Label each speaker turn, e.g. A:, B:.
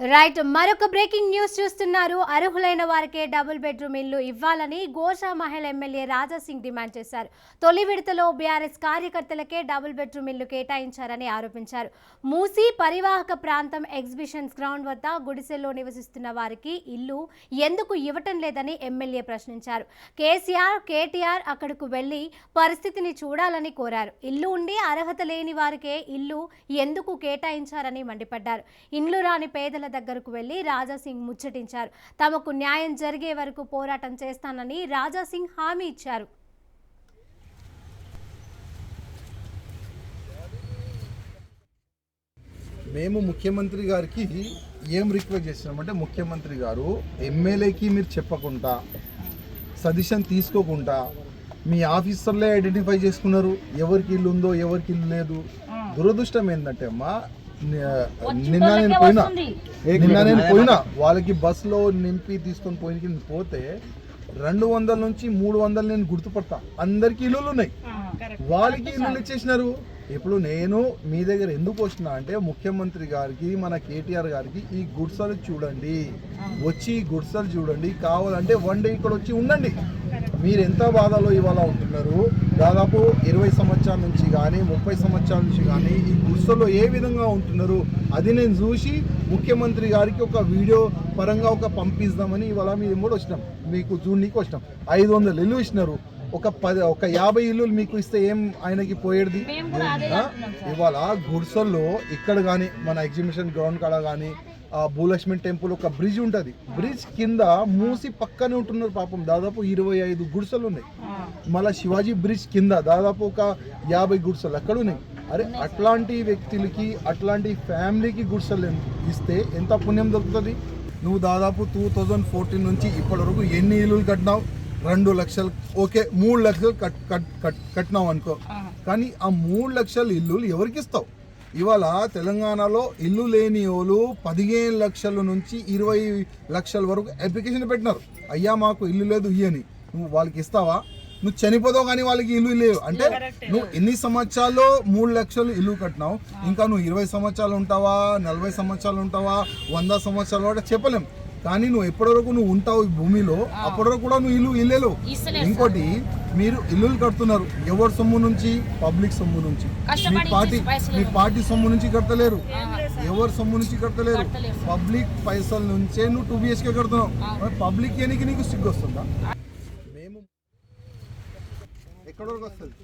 A: Right మరొక breaking news చూస్తున్నారు. అర్హులైన వారికే డబుల్ బెడ్రూమ్ ఇల్లు ఇవ్వాలని గోషా మహిళ ఎమ్మెల్యే రాజా సింగ్ డిమాండ్ చేశారు. తొలి విడతలో బీఆర్ఎస్ కార్యకర్తలకే డబుల్ బెడ్రూమ్ ఇల్లు కేటాయించారని ఆరోపించారు. మూసి పరివాహక ప్రాంతం ఎగ్జిబిషన్స్ గ్రౌండ్ వద్ద గుడిసెల్లో నివసిస్తున్న వారికి ఇల్లు ఎందుకు ఇవ్వటం లేదని ఎమ్మెల్యే ప్రశ్నించారు. కేసీఆర్ కేటీఆర్ అక్కడకు వెళ్ళి పరిస్థితిని చూడాలని కోరారు. ఇల్లు ఉండి అర్హత లేని వారికే ఇల్లు ఎందుకు కేటాయించారని మండిపడ్డారు. ఇండ్లు రాని పేదల దగ్గరకు వెళ్ళి రాజాసింగ్ ముచ్చటించారు. తమకు న్యాయం జరిగే వరకు పోరాటం చేస్తానని రాజాసింగ్ హామీ ఇచ్చారు.
B: మేము ముఖ్యమంత్రి గారికి ఏం రిక్వెస్ట్ చేస్తున్నామంటే ముఖ్యమంత్రి గారు ఎమ్మెల్యేకి మీరు చెప్పకుండా సజెషన్ తీసుకోకుండా మీ ఆఫీసర్లే ఐడెంటిఫై చేసుకున్నారు. ఎవరికి ఇల్లు ఉందో ఎవరికి ఇల్లు లేదు. దురదృష్టం ఏంటంటే అమ్మా నిన్న నేను పోయినా. నిన్న నేను పోయినా. వాళ్ళకి బస్సులో నింపి తీసుకొని పోయి పోతే రెండు వందల నుంచి మూడు వందలు నేను గుర్తుపడతా. అందరికి ఇల్లులు ఉన్నాయి. వాళ్ళకి ఇల్లు ఇచ్చేసినారు. ఇప్పుడు నేను మీ దగ్గర ఎందుకు వచ్చినా అంటే ముఖ్యమంత్రి గారికి మన కేటీఆర్ గారికి ఈ గుడ్సలు చూడండి. వచ్చి ఈ గుడ్సలు చూడండి. కావాలంటే వన్ డే ఇక్కడ వచ్చి ఉండండి. మీరు ఎంత బాధలో ఇవాళ ఉంటున్నారు? దాదాపు ఇరవై సంవత్సరాల నుంచి కానీ ముప్పై సంవత్సరాల నుంచి కానీ ఈ గుడ్సలో ఏ విధంగా ఉంటున్నారు? అది నేను చూసి ముఖ్యమంత్రి గారికి ఒక వీడియో పరంగా ఒక పంపిస్తామని ఇవాళ మేము కూడా వచ్చినాం. మీకు చూడనీకి వచ్చినాం. ఐదు వందలు ఇల్లు ఇచ్చినారు. ఒక పది ఒక యాభై ఇల్లు మీకు ఇస్తే ఏం ఆయనకి పోయేది? ఇవాళ గుడ్సల్లో ఇక్కడ కానీ మన ఎగ్జిబిషన్ గ్రౌండ్ కాడ కానీ ఆ భూలక్ష్మి టెంపుల్ ఒక బ్రిడ్జ్ ఉంటుంది. బ్రిడ్జ్ కింద మూసి పక్కనే ఉంటున్నారు పాపం. దాదాపు ఇరవై ఐదు గుడిసెలు ఉన్నాయి. మళ్ళీ శివాజీ బ్రిడ్జ్ కింద దాదాపు ఒక యాభై గుడిసెలు అక్కడ ఉన్నాయి. అరే అట్లాంటి వ్యక్తులకి అట్లాంటి ఫ్యామిలీకి గుడిసెలు ఇస్తే ఎంత పుణ్యం దొరుకుతుంది? నువ్వు దాదాపు టూ థౌజండ్ ఫోర్టీన్ నుంచి ఇప్పటి వరకు ఎన్ని ఇల్లులు కట్టినావు? రెండు లక్షలు ఓకే మూడు లక్షలు కట్ కట్ కట్ కట్టినావు అనుకో. కానీ ఆ మూడు లక్షల ఇల్లు ఎవరికి ఇస్తావు? ఇవాళ తెలంగాణలో ఇల్లు లేని వాళ్ళు పదిహేను లక్షల నుంచి ఇరవై లక్షల వరకు అప్లికేషన్ పెట్టినారు. అయ్యా మాకు ఇల్లు లేదు ఇయ్యని నువ్వు వాళ్ళకి ఇస్తావా? నువ్వు చనిపోతావు కానీ వాళ్ళకి ఇల్లు లేవు. అంటే నువ్వు ఎన్ని సంవత్సరాల్లో మూడు లక్షలు ఇల్లు కట్టినావు? ఇంకా నువ్వు ఇరవై సంవత్సరాలు ఉంటావా? నలభై సంవత్సరాలు ఉంటావా? వంద సంవత్సరాలు కూడా చెప్పలేం. కానీ నువ్వు ఎప్పటి వరకు నువ్వు ఉంటావు ఈ భూమిలో అప్పటి వరకు కూడా నువ్వు ఇల్లు ఇల్లేలు ఇంకోటి మీరు ఇల్లులు కడుతున్నారు. ఎవరి సొమ్ము నుంచి? పబ్లిక్ సొమ్ము నుంచి. మీ పార్టీ మీ పార్టీ సొమ్ము నుంచి కడతలేరు. ఎవరి సొమ్ము నుంచి కడతలేరు. పబ్లిక్ పైసల నుంచే నువ్వు టూ బిహెచ్కే కడుతున్నావు. మరి పబ్లిక్ ఎనికి నీకు సిగ్గు వస్తుందా మేము ఎక్కడ వరకు వస్తుంది?